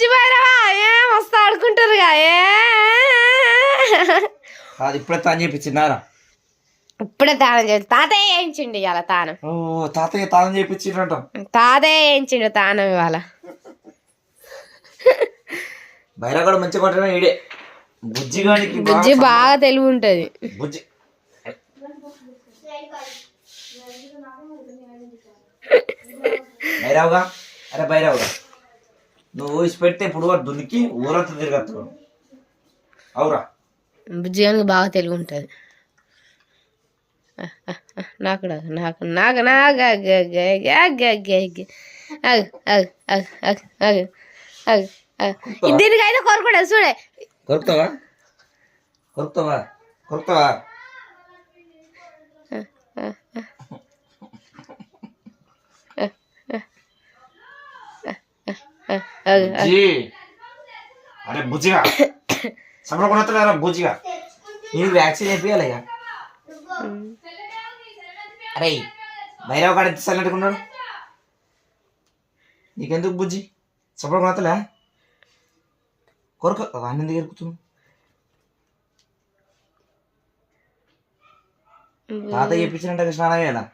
బుజ్జి భైరవా ఏ మస్తు ఆడుకుంటారుగా ఏ అది ఇప్పుడే తాను చేపించినారా ఇప్పుడే తానం చేసి తాతయ్య వేయించిండు ఇవాళ తానం. ఓ తాతయ్య తాను చేపించిండ్రంట. తాతయ్య వేయించిండు తానం ఇవాళ. బైరాగడ మంచిగా కొట్టడం ఈడే. బుజ్జి గానికి బాగా బుజ్జి బాగా తెలివి ఉంటది. బుజ్జి. బైరావుగా? అరే బైరావుగా. నువ్వు ఊసి పెడితే ఇప్పుడు దునికి ఊరంతా తిరగత్తు అవురా బుజ్జిగానికి బాగా తెలివి ఉంటుంది నాకు నాకు నాకు నాకు దీనికైతే కొరకూడదు చూడే కొరుకుతావా కొరుకుతావా కొరుకుతావా బుజ్జి. అరే బుజ్జిగా. సమరం కొనత్తలేరా బుజ్జిగా. నీకు వ్యాక్సిన్ ఇక అరే బైరావు కాడ ఎంత సైలెంట్గా ఉన్నాడు? నీకెందుకు బుజ్జి? సమరం కొనత్తలే కొరక అన్ని ఎందుకు ఎరుకుతున్నావు? తాత చెప్పించినట్టు స్నానం చేయాలా?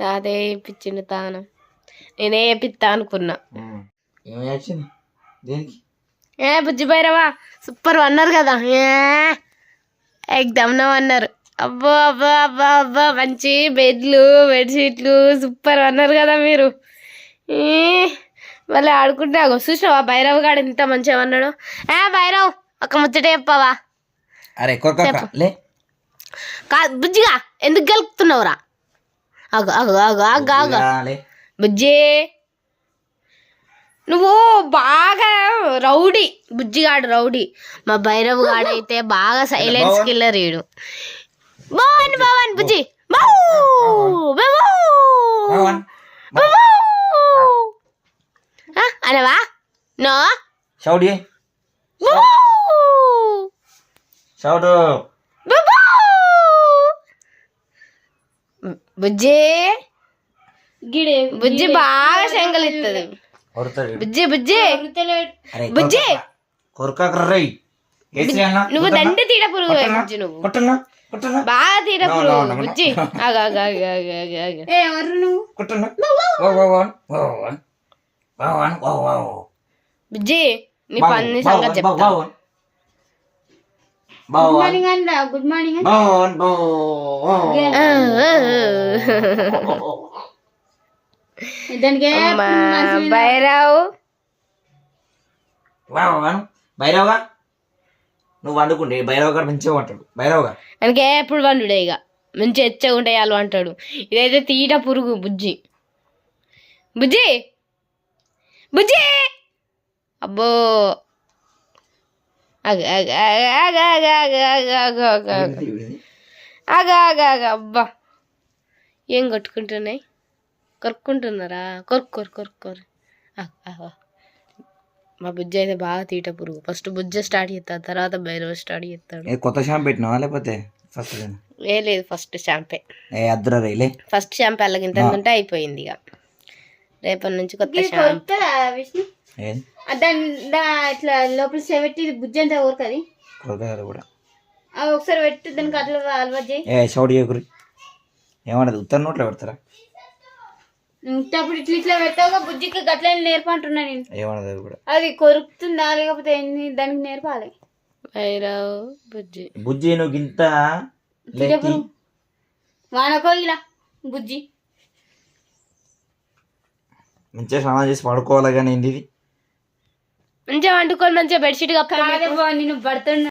తాతయ్య తానం. నేనే వేపిస్తా అనుకున్నా. దేనికి? ఏ బుజ్జి భైరవా సూపర్ అన్నారు కదా. ఏ ఎగ్దమ్ అన్నారు. అబ్బో అబ్బో అబ్బా అబ్బా మంచి బెడ్లు బెడ్షీట్లు సూపర్ అన్నారు కదా మీరు. ఏ, మళ్ళీ ఆడుకుంటే అగో చూసావా భైరవ్ గాడు ఎంత మంచిగా అన్నాడు ఏ భైరవ్ ఒక ముచ్చట చెప్పవా? అరే లే. కా బుజ్జిగా ఎందుకు గెలుపుతున్నావురా? అగో అగో అగో అగో అగో లే. బుజ్జి నువ్వు బాగా రౌడీ బుజ్జిగాడు రౌడీ. మా భైరవ్ గాడు అయితే బాగా సైలెన్స్ కిల్లర్ ఈడు. భవన్ భవన్ బుజ్జి. అనవా నో? చౌడి చౌడు బుజ్జి? బుజ్జి బాగా శంకలిస్తుంది నువ్వు దండ తీడ పురుగు బుజ్జి నువ్వు. బాగా సంగతి చెప్తా. Good morning and good morning Bhairavu భైరవగా నువ్వు వండుకుంటే భైరవ గారు మంచిగా ఉంటాడు భైరవగా అందుకే ఎప్పుడు వండుడే ఇక మంచి ఎచ్చగా ఉంటాయి వాళ్ళు అంటాడు ఇదైతే తీట పురుగు బుజ్జి బుజ్జి బుజ్జి అబ్బో అబ్బా ఏం కొట్టుకుంటున్నాయి కొరుక్కుంటున్నారా? కొరుకు కొరు కొరుకు కొరు ఆగ, ఆగ. మా బుజ్జి అయితే బాగా తీట పురుగు. ఫస్ట్ బుజ్జ స్టార్ట్ చేస్తాడు తర్వాత భైరవ స్టార్ట్ చేస్తాడు ఏ కొత్త షాంపూ పెట్టినావా లేకపోతే ఫస్ట్ ఏ లేదు ఫస్ట్ షాంపే ఏ. అద్దరా రైలే ఫస్ట్ షాంపూ అలాగింత ఉంటే అయిపోయింది ఇక. రేపటి నుంచి కొత్త షాంపూ విష్ణు? దాని ఇట్లా లోపల సెవెట్టి బుజ్జి అంతా ఊరుకది కొరక కూడా. అవి ఒకసారి పెట్టి దానికి అట్లా అలవాటు చేయి. ఏ షౌడ్ చేయకురి ఏమన్నది ఉత్తర నోట్లో పెడతారా? ఇంటప్పుడు ఇట్లా ఇట్లా పెట్టావుగా బుజ్జికి గట్ల నేర్పంటున్నా నేను. ఏమన్నది కూడా. అది కొరుకుతుందా లేకపోతే ఏంది దానికి నేర్పాలి? భైరవ్ బుజ్జి. బుజ్జి నువ్వు ఇంత వానకో ఇలా బుజ్జి. మంచిగా స్నానం చేసి పడుకోవాలి కానీ ఇది మంచిగా వండుకొని మంచిగా బెడ్షీట్ కప్పుకొని కాదే బా నేను పడుతున్నా